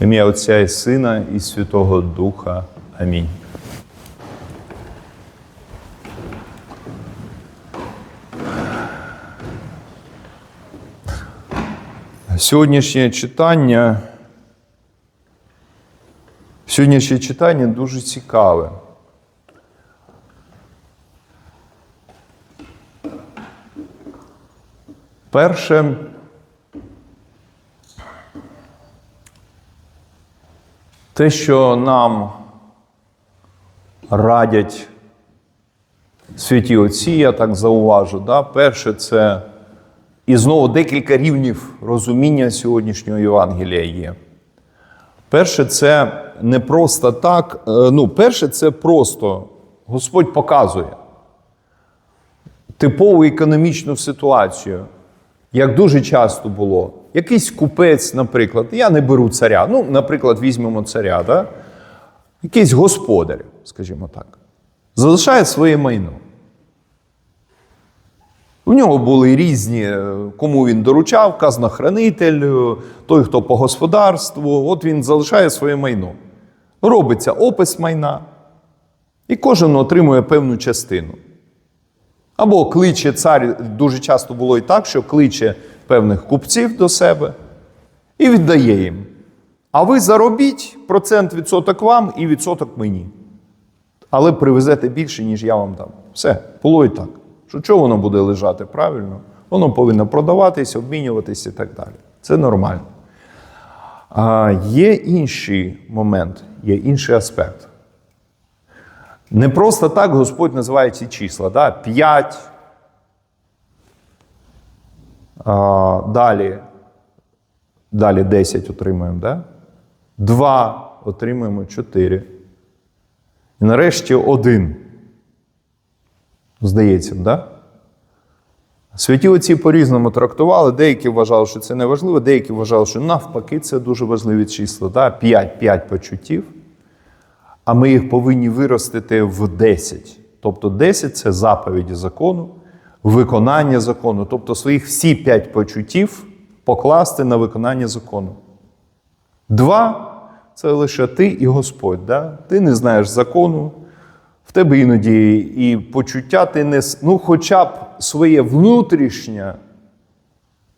В ім'я Отця і Сина і Святого Духа. Амінь. Сьогоднішнє читання. Сьогоднішнє читання дуже цікаве. Перше. Те, що нам радять святі отці, я так зауважу. Да? Перше, це і знову декілька рівнів розуміння сьогоднішнього Євангелія є. Перше, це не просто так. е, Ну, перше, це просто Господь показує типову економічну ситуацію, як дуже часто було. Якийсь купець, наприклад, я не беру царя. Ну, наприклад, візьмемо царя, да? якийсь господар, скажімо так, залишає своє майно. У нього були різні, е, кому він доручав, казнохранитель, е, той, хто по господарству. От він залишає своє майно. Робиться опис майна, і кожен отримує певну частину. Або кличе цар, дуже часто було і так, що кличе певних купців до себе і віддає їм. А ви заробіть процент відсоток вам і відсоток мені. Але привезете більше, ніж я вам дам. Все, було і так. Що чого воно буде лежати правильно? Воно повинно продаватись, обмінюватись і так далі. Це нормально. А є інший момент, є інший аспект. Не просто так Господь називає ці числа. Да? 5. Далі. Далі 10 отримуємо. Да? 2 отримуємо 4. І нарешті 1. Здається, да? Святі отці по-різному трактували. Деякі вважали, що це не важливо, деякі вважали, що навпаки це дуже важливі числа. Да? 5, 5 почуттів а ми їх повинні виростити в 10. Тобто 10 це заповіді закону, виконання закону, тобто своїх всі 5 почуттів покласти на виконання закону. Два це лише ти і Господь. Да? Ти не знаєш закону, в тебе іноді і почуття ти не ну, хоча б своє внутрішнє,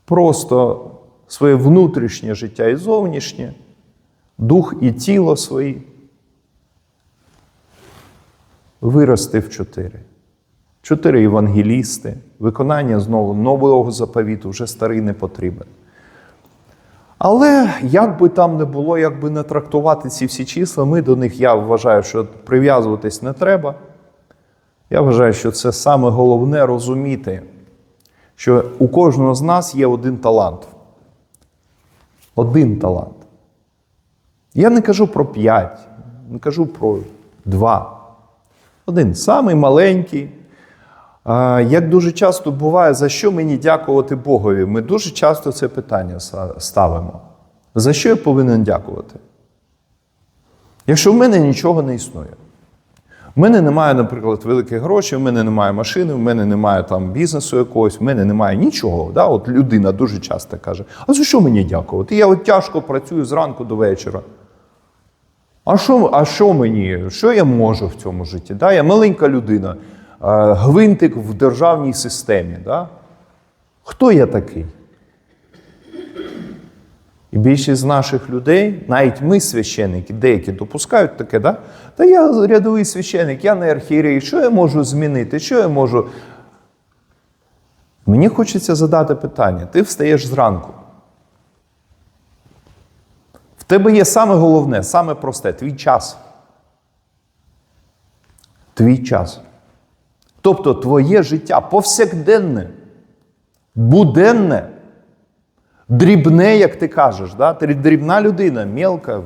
просто своє внутрішнє життя і зовнішнє, дух і тіло свої вирости в чотири. Чотири євангелісти, виконання знову нового заповіту, вже старий не потрібен. Але як би там не було, як би не трактувати ці всі числа, ми до них, я вважаю, що прив'язуватись не треба. Я вважаю, що це саме головне розуміти, що у кожного з нас є один талант. Один талант. Я не кажу про п'ять, не кажу про два. Один самий маленький. Як дуже часто буває, за що мені дякувати Богові? Ми дуже часто це питання ставимо. За що я повинен дякувати? Якщо в мене нічого не існує. В мене немає, наприклад, великих грошей, в мене немає машини, в мене немає там бізнесу якогось, в мене немає нічого. Да? От людина дуже часто каже: а за що мені дякувати? Я от тяжко працюю зранку до вечора. А що, а що мені? Що я можу в цьому житті? Да? Я маленька людина, гвинтик в державній системі. Да? Хто я такий? І більшість з наших людей, навіть ми, священники, деякі допускають таке, да? Та я рядовий священик, я не архієрей, що я можу змінити? Що я можу? Мені хочеться задати питання: ти встаєш зранку. В тебе є саме головне, саме просте твій час. Твій час. Тобто твоє життя повсякденне, буденне, дрібне, як ти кажеш. Да? Ти дрібна людина, мелка.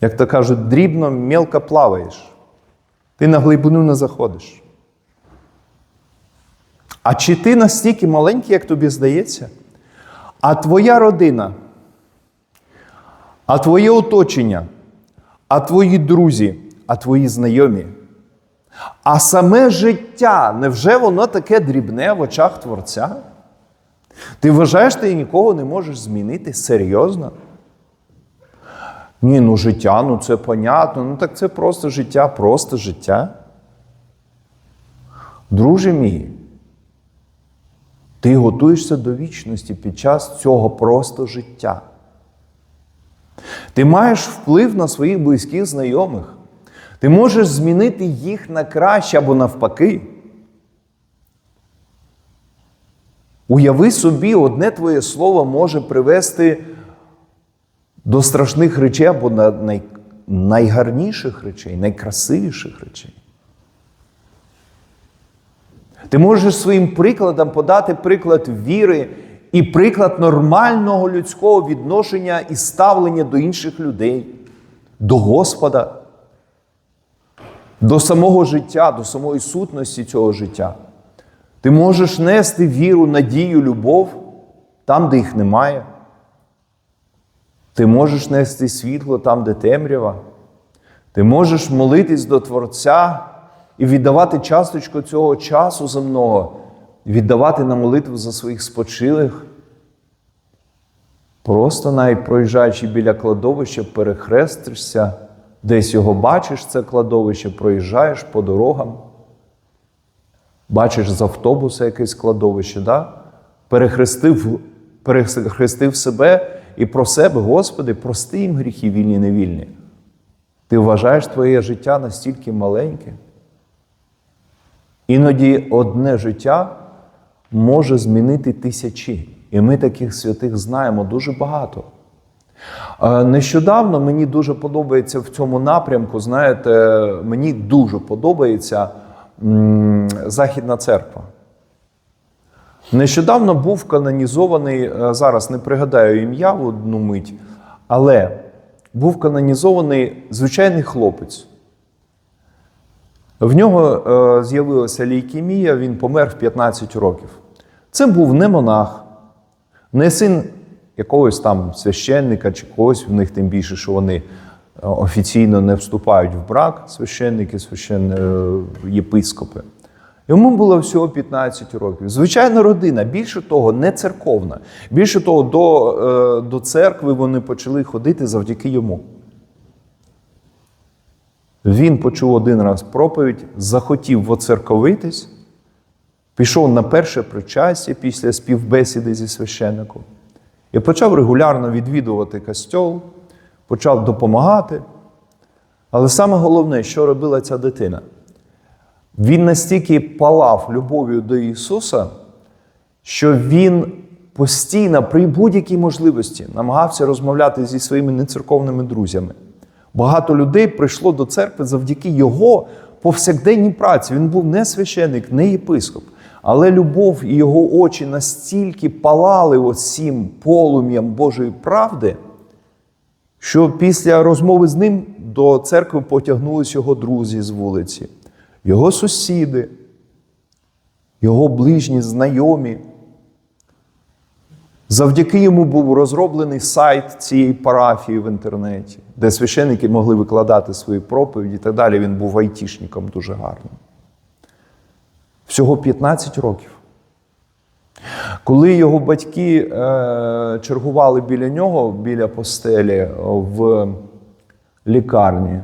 Як то кажуть, дрібно, мелко плаваєш. Ти на глибину не заходиш. А чи ти настільки маленький, як тобі здається? А твоя родина, а твоє оточення, а твої друзі, а твої знайомі. А саме життя, невже воно таке дрібне в очах Творця? Ти вважаєш, ти нікого не можеш змінити серйозно? Ні, ну життя, ну це понятно. Ну так це просто життя, просто життя. Друже мій, ти готуєшся до вічності під час цього просто життя. Ти маєш вплив на своїх близьких знайомих. Ти можеш змінити їх на краще або навпаки. Уяви собі, одне твоє слово може привести до страшних речей або на най, найгарніших речей, найкрасивіших речей. Ти можеш своїм прикладом подати приклад віри і приклад нормального людського відношення і ставлення до інших людей, до Господа, до самого життя, до самої сутності цього життя. Ти можеш нести віру, надію, любов там, де їх немає. Ти можеш нести світло там, де темрява. Ти можеш молитись до Творця і віддавати часточку цього часу земного, віддавати на молитву за своїх спочилих. Просто навіть проїжджаючи біля кладовища, перехрестишся, десь його бачиш, це кладовище, проїжджаєш по дорогам, бачиш з автобуса якесь кладовище, да? перехрестив, перехрестив себе і про себе, Господи, прости їм гріхи вільні невільні. Ти вважаєш твоє життя настільки маленьке. Іноді одне життя може змінити тисячі. І ми таких святих знаємо дуже багато. Нещодавно мені дуже подобається в цьому напрямку, знаєте, мені дуже подобається Західна церква. Нещодавно був канонізований, е, зараз не пригадаю ім'я в одну мить, але був канонізований звичайний хлопець. В нього е, з'явилася лейкемія, він помер в 15 років. Це був не монах, не син якогось там священника чи когось, в них тим більше, що вони е, офіційно не вступають в брак, священники, священ... е, єпископи. Йому було всього 15 років. Звичайна родина, більше того, не церковна. Більше того, до, е, до церкви вони почали ходити завдяки йому. Він почув один раз проповідь, захотів воцерковитись, пішов на перше причастя після співбесіди зі священником і почав регулярно відвідувати костьол, почав допомагати. Але саме головне, що робила ця дитина, він настільки палав любов'ю до Ісуса, що він постійно при будь-якій можливості намагався розмовляти зі своїми нецерковними друзями. Багато людей прийшло до церкви завдяки його повсякденній праці. Він був не священик, не єпископ. Але любов і його очі настільки палали оцім полум'ям Божої правди, що після розмови з ним до церкви потягнулись його друзі з вулиці, його сусіди, його ближні, знайомі. Завдяки йому був розроблений сайт цієї парафії в інтернеті, де священники могли викладати свої проповіді і так далі. Він був айтішником дуже гарним. Всього 15 років. Коли його батьки е, чергували біля нього, біля постелі в лікарні,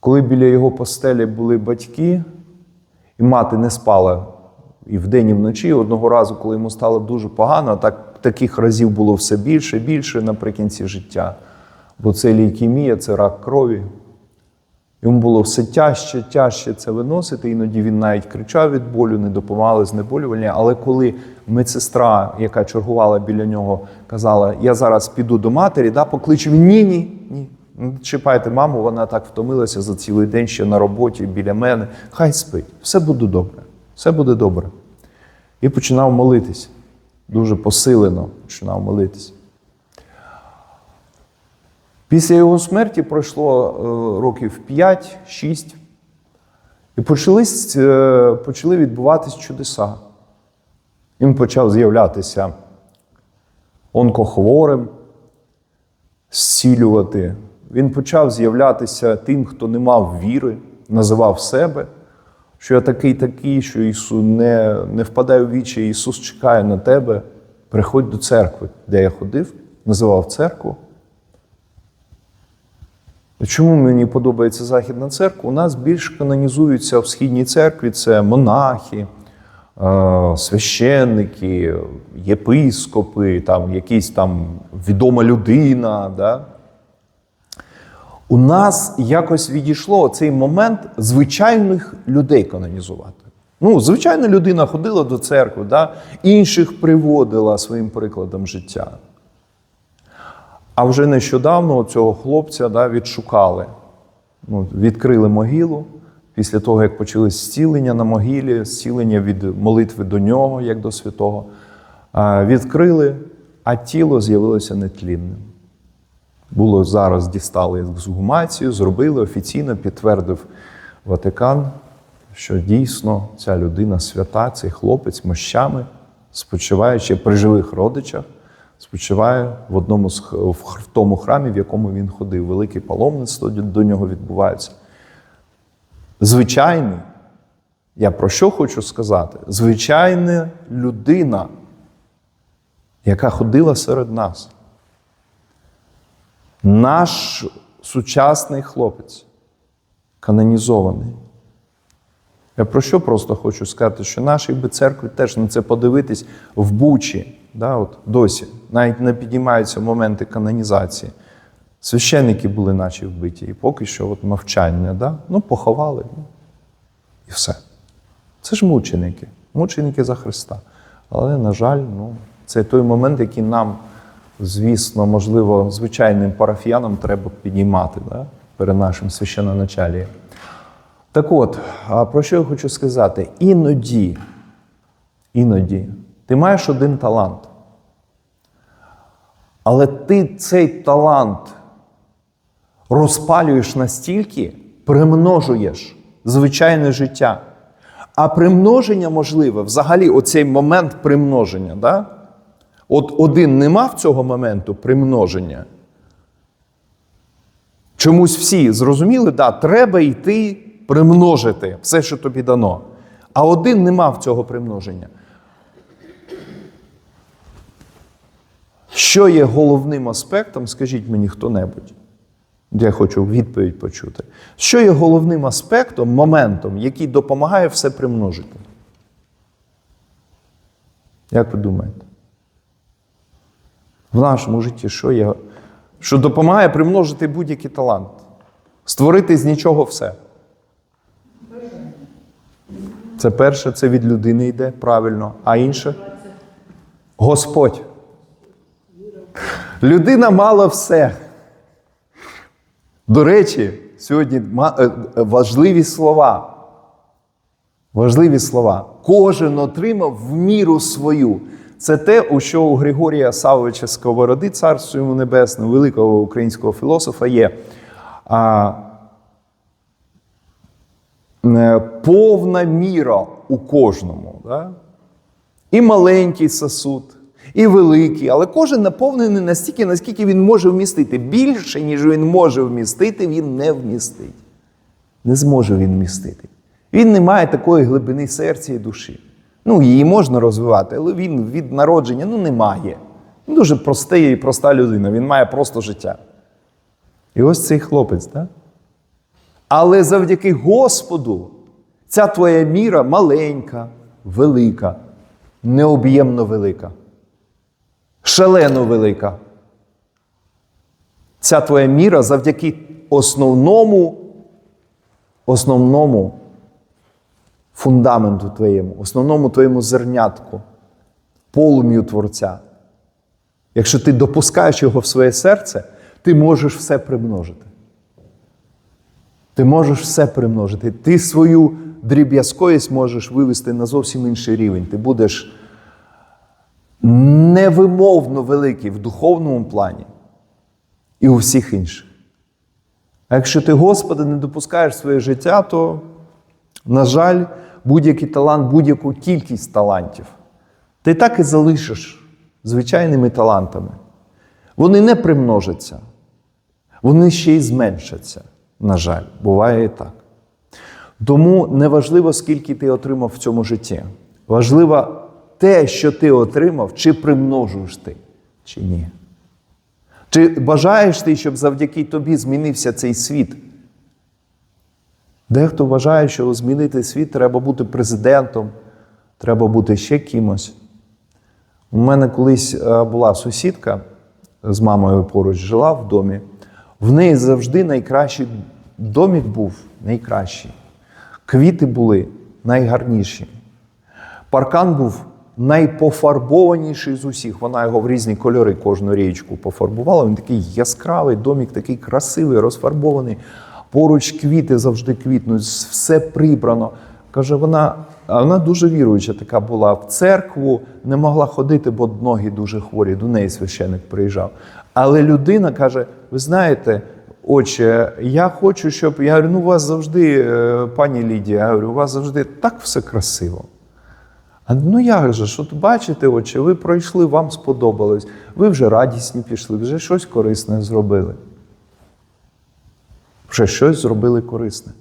коли біля його постелі були батьки, і мати не спала і вдень, і вночі, одного разу, коли йому стало дуже погано, так, таких разів було все більше і більше наприкінці життя. Бо це лейкемія, це рак крові. Йому було все тяжче, тяжче це виносити. Іноді він навіть кричав від болю, не допомагали знеболювання. Але коли медсестра, яка чергувала біля нього, казала: Я зараз піду до матері, да, покличе він ні, ні, ні. Не чіпайте маму, вона так втомилася за цілий день ще на роботі біля мене. Хай спить, все буде добре, все буде добре. І починав молитись. Дуже посилено починав молитись. Після його смерті пройшло е, років 5-6, і почались, е, почали відбуватись чудеса. Він почав з'являтися онкохворим, зцілювати. Він почав з'являтися тим, хто не мав віри, називав себе, що я такий такий, що Ісус не, не впадає в вічі, Ісус чекає на тебе. Приходь до церкви, де я ходив, називав церкву. Чому мені подобається Західна церква? У нас більш канонізуються в східній церкві це монахи, е, священники, єпископи, там, якийсь там відома людина. Да? У нас якось відійшло цей момент звичайних людей канонізувати. Ну, звичайна людина ходила до церкви, да? інших приводила своїм прикладом життя. А вже нещодавно цього хлопця да, відшукали. Ну, відкрили могилу. Після того, як почали зцілення на могилі, зцілення від молитви до нього, як до святого, відкрили, а тіло з'явилося нетлінним. Було зараз дістали ексгумацію, зробили офіційно, підтвердив Ватикан, що дійсно ця людина свята, цей хлопець мощами, спочиваючи при живих родичах, спочиває в одному з в тому храмі, в якому він ходив. Велике паломництво до нього відбувається. Звичайний, я про що хочу сказати? Звичайна людина, яка ходила серед нас. Наш сучасний хлопець, канонізований. Я про що просто хочу сказати, що нашій би церкві теж на це подивитись в Бучі, да, от досі, навіть не підіймаються моменти канонізації. Священники були наші вбиті, і поки що от мовчання, да? ну поховали. Ну, і все. Це ж мученики, мученики за Христа. Але, на жаль, ну, це той момент, який нам, звісно, можливо, звичайним парафіянам треба підіймати да? перед нашим священоначалієм. Так от, про що я хочу сказати? Іноді, іноді ти маєш один талант. Але ти цей талант розпалюєш настільки, примножуєш звичайне життя. А примноження можливе, взагалі, оцей момент примноження. Да? От один не мав цього моменту примноження. Чомусь всі зрозуміли, да, треба йти примножити все, що тобі дано. А один не мав цього примноження. Що є головним аспектом, скажіть мені хто-небудь. Я хочу відповідь почути. Що є головним аспектом, моментом, який допомагає все примножити? Як ви думаєте? В нашому житті що є? Що допомагає примножити будь-який талант? Створити з нічого все. Це перше, це від людини йде, правильно. А інше? Господь. Людина мала все. До речі, сьогодні е, важливі слова. Важливі слова. Кожен отримав в міру свою. Це те, у що у Григорія Савовича Сковороди, царство йому небесне, великого українського філософа, є а, е, повна міра у кожному. Да? І маленький сосуд, і великий, але кожен наповнений настільки, наскільки він може вмістити. Більше, ніж він може вмістити, він не вмістить. Не зможе він вмістити. Він не має такої глибини серця і душі. Ну, її можна розвивати, але він від народження ну, не має. Він дуже простий і проста людина, він має просто життя. І ось цей хлопець, так? Але завдяки Господу ця твоя міра маленька, велика, необ'ємно велика, шалено велика. Ця твоя міра завдяки основному, основному фундаменту твоєму, основному твоєму зернятку, полум'ю Творця. Якщо ти допускаєш його в своє серце, ти можеш все примножити. Ти можеш все примножити. Ти свою дріб'язковість можеш вивести на зовсім інший рівень. Ти будеш невимовно великий в духовному плані і у всіх інших. А якщо ти Господа не допускаєш своє життя, то, на жаль, будь-який талант, будь-яку кількість талантів, ти так і залишиш звичайними талантами. Вони не примножаться, вони ще й зменшаться. На жаль, буває і так. Тому неважливо, скільки ти отримав в цьому житті. Важливо те, що ти отримав, чи примножуєш ти, чи ні. Чи бажаєш ти, щоб завдяки тобі змінився цей світ? Дехто вважає, що змінити світ треба бути президентом, треба бути ще кимось. У мене колись е, була сусідка з мамою поруч жила в домі. В неї завжди найкращий домік був найкращий. Квіти були найгарніші. Паркан був найпофарбованіший з усіх. Вона його в різні кольори кожну річку пофарбувала. Він такий яскравий, домік такий красивий, розфарбований. Поруч квіти завжди квітнуть, все прибрано. Каже, вона, вона дуже віруюча така була. В церкву не могла ходити, бо ноги дуже хворі. До неї священик приїжджав. Але людина каже: ви знаєте, отче, я хочу, щоб. Я говорю, ну у вас завжди, е, пані Лідія, я говорю, у вас завжди так все красиво. А ну як же, що от бачите, отче, ви пройшли, вам сподобалось, ви вже радісні пішли, вже щось корисне зробили. Вже щось зробили корисне.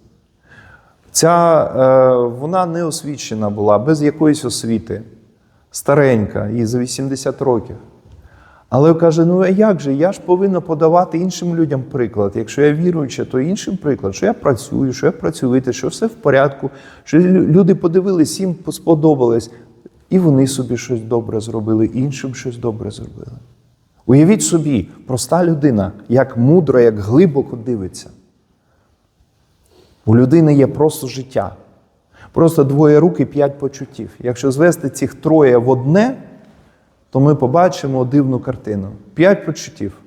Ця, е, вона не освічена була, без якоїсь освіти, старенька, їй за 80 років. Але каже: ну а як же? Я ж повинна подавати іншим людям приклад. Якщо я віруюча, то іншим приклад, що я працюю, що я працювати, що все в порядку, що люди подивились, їм сподобалось, і вони собі щось добре зробили, іншим щось добре зробили. Уявіть собі, проста людина, як мудро, як глибоко дивиться. У людини є просто життя. Просто двоє рук і п'ять почуттів. Якщо звести цих троє в одне, то ми побачимо дивну картину. П'ять почуттів,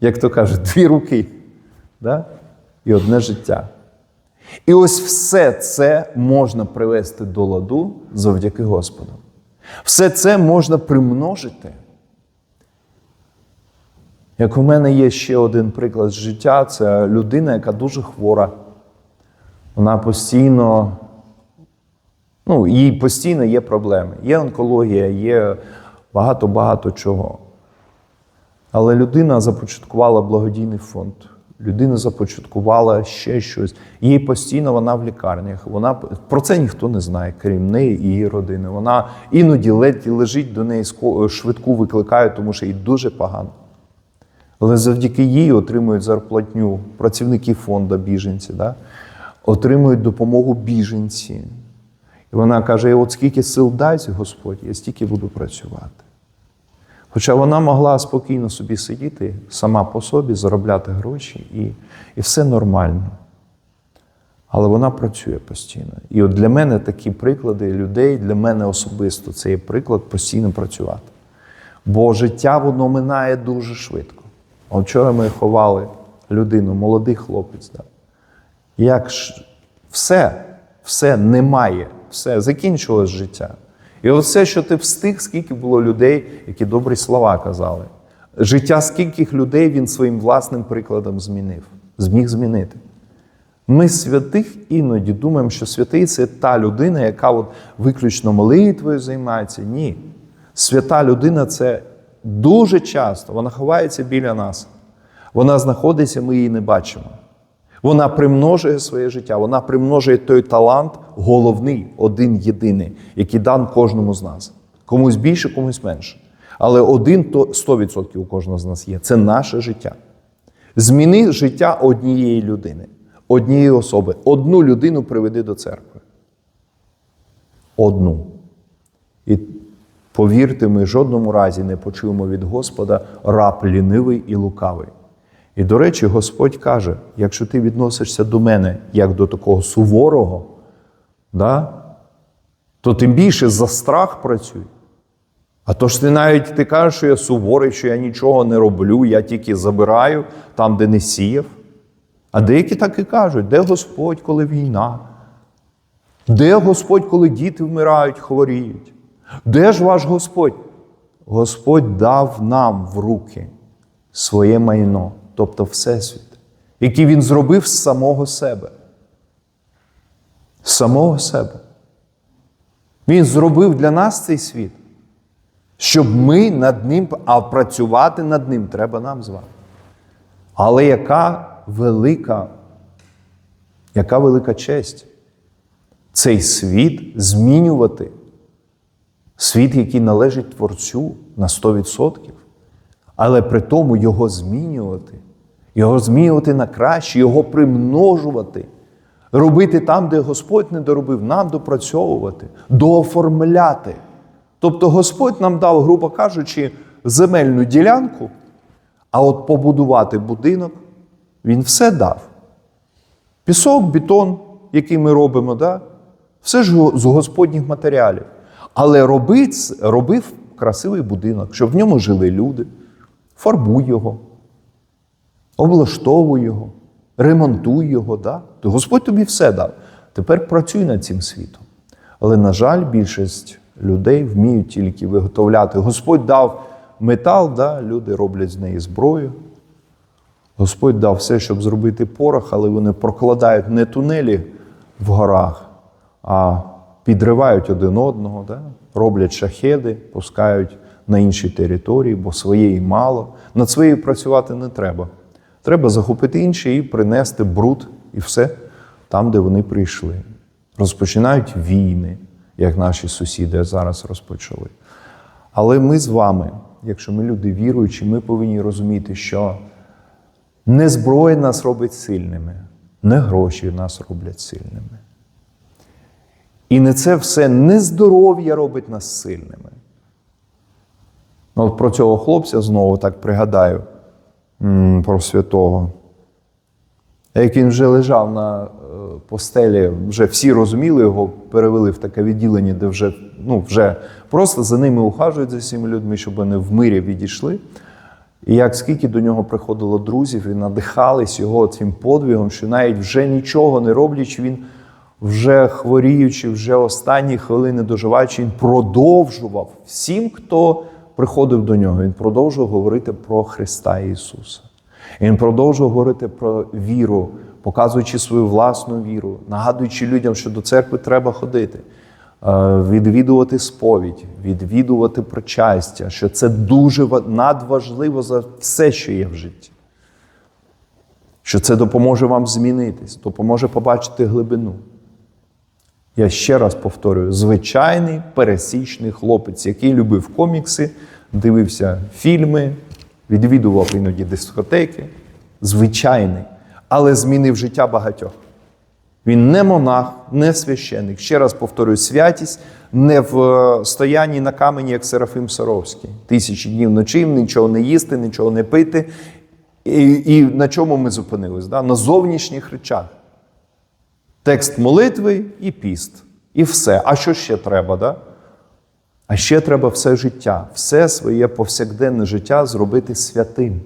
як то кажуть, дві руки да? і одне життя. І ось все це можна привести до ладу завдяки Господу. Все це можна примножити. Як у мене є ще один приклад життя, це людина, яка дуже хвора. Вона постійно, ну, їй постійно є проблеми. Є онкологія, є багато-багато чого. Але людина започаткувала благодійний фонд. Людина започаткувала ще щось. Їй постійно вона в лікарнях. Вона про це ніхто не знає, крім неї і її родини. Вона іноді ледь лежить до неї швидку викликають, тому що їй дуже погано. Але завдяки їй отримують зарплатню працівники фонду біженці, да? отримують допомогу біженці. І вона каже: от скільки сил дасть Господь, я стільки буду працювати. Хоча вона могла спокійно собі сидіти сама по собі, заробляти гроші, і, і все нормально. Але вона працює постійно. І от для мене такі приклади людей, для мене особисто це є приклад постійно працювати. Бо життя воно минає дуже швидко. А вчора ми ховали людину, молодий хлопець. Да? Як ж все, все немає, все, закінчилось життя. І оце, що ти встиг, скільки було людей, які добрі слова казали. Життя скільких людей він своїм власним прикладом змінив, зміг змінити. Ми святих іноді думаємо, що святий це та людина, яка от виключно молитвою займається. Ні. Свята людина це дуже часто, вона ховається біля нас. Вона знаходиться, ми її не бачимо. Вона примножує своє життя, вона примножує той талант, головний, один єдиний, який дан кожному з нас. Комусь більше, комусь менше. Але один то 100% у кожного з нас є. Це наше життя. Зміни життя однієї людини, однієї особи. Одну людину приведи до церкви. Одну. І повірте, ми жодному разі не почуємо від Господа раб лінивий і лукавий. І, до речі, Господь каже: якщо ти відносишся до мене як до такого суворого, да, то тим більше за страх працюй. А то ж ти навіть ти кажеш, що я суворий, що я нічого не роблю, я тільки забираю там, де не сіяв. А деякі так і кажуть, де Господь, коли війна? Де Господь, коли діти вмирають, хворіють? Де ж ваш Господь? Господь дав нам в руки своє майно, тобто Всесвіт, який Він зробив з самого себе. З самого себе. Він зробив для нас цей світ, щоб ми над ним, а працювати над ним треба нам з вами. Але яка велика, яка велика честь цей світ змінювати, світ, який належить Творцю на 100%. але при тому його змінювати, його змінювати на краще, його примножувати, робити там, де Господь не доробив, нам допрацьовувати, дооформляти. Тобто Господь нам дав, грубо кажучи, земельну ділянку, а от побудувати будинок Він все дав. Пісок, бетон, який ми робимо, да? все ж з господніх матеріалів. Але робив, робив красивий будинок, щоб в ньому жили люди. Фарбуй його, облаштовуй його, ремонтуй його. Да? То Господь тобі все дав. Тепер працюй над цим світом. Але, на жаль, більшість людей вміють тільки виготовляти. Господь дав метал, да? люди роблять з неї зброю. Господь дав все, щоб зробити порох, але вони прокладають не тунелі в горах, а підривають один одного, да? роблять шахеди, пускають на інші території, бо своєї мало. Над своєю працювати не треба. Треба захопити інші і принести бруд і все там, де вони прийшли. Розпочинають війни, як наші сусіди зараз розпочали. Але ми з вами, якщо ми люди віруючі, ми повинні розуміти, що не зброя нас робить сильними, не гроші нас роблять сильними. І не це все не здоров'я робить нас сильними. Ну, про цього хлопця знову так пригадаю про святого. Як він вже лежав на е, постелі, вже всі розуміли його, перевели в таке відділення, де вже, ну, вже просто за ними ухажують за цими людьми, щоб вони в мирі відійшли. І як скільки до нього приходило друзів і надихались його цим подвигом, що навіть вже нічого не роблячи, він вже хворіючи, вже останні хвилини доживаючи, він продовжував всім, хто приходив до нього, він продовжував говорити про Христа Ісуса. Він продовжував говорити про віру, показуючи свою власну віру, нагадуючи людям, що до церкви треба ходити, е, відвідувати сповідь, відвідувати причастя, що це дуже надважливо за все, що є в житті. Що це допоможе вам змінитись, допоможе побачити глибину. Я ще раз повторюю: звичайний пересічний хлопець, який любив комікси, дивився фільми, відвідував іноді дискотеки. Звичайний, але змінив життя багатьох. Він не монах, не священник. Ще раз повторюю, святість не в е, стоянні на камені, як Серафим Саровський. Тисячі днів ночів, нічого не їсти, нічого не пити. І, і на чому ми зупинились? Да? На зовнішніх речах. Текст молитви і піст. І все. А що ще треба? Да? А ще треба все життя, все своє повсякденне життя зробити святим.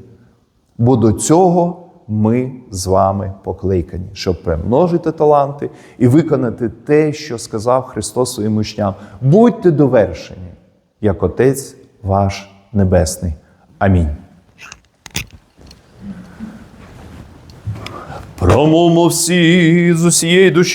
Бо до цього ми з вами покликані, щоб примножити таланти і виконати те, що сказав Христос своїм учням. Будьте довершені, як Отець ваш Небесний. Амінь. Промовмо всі з усієї душі.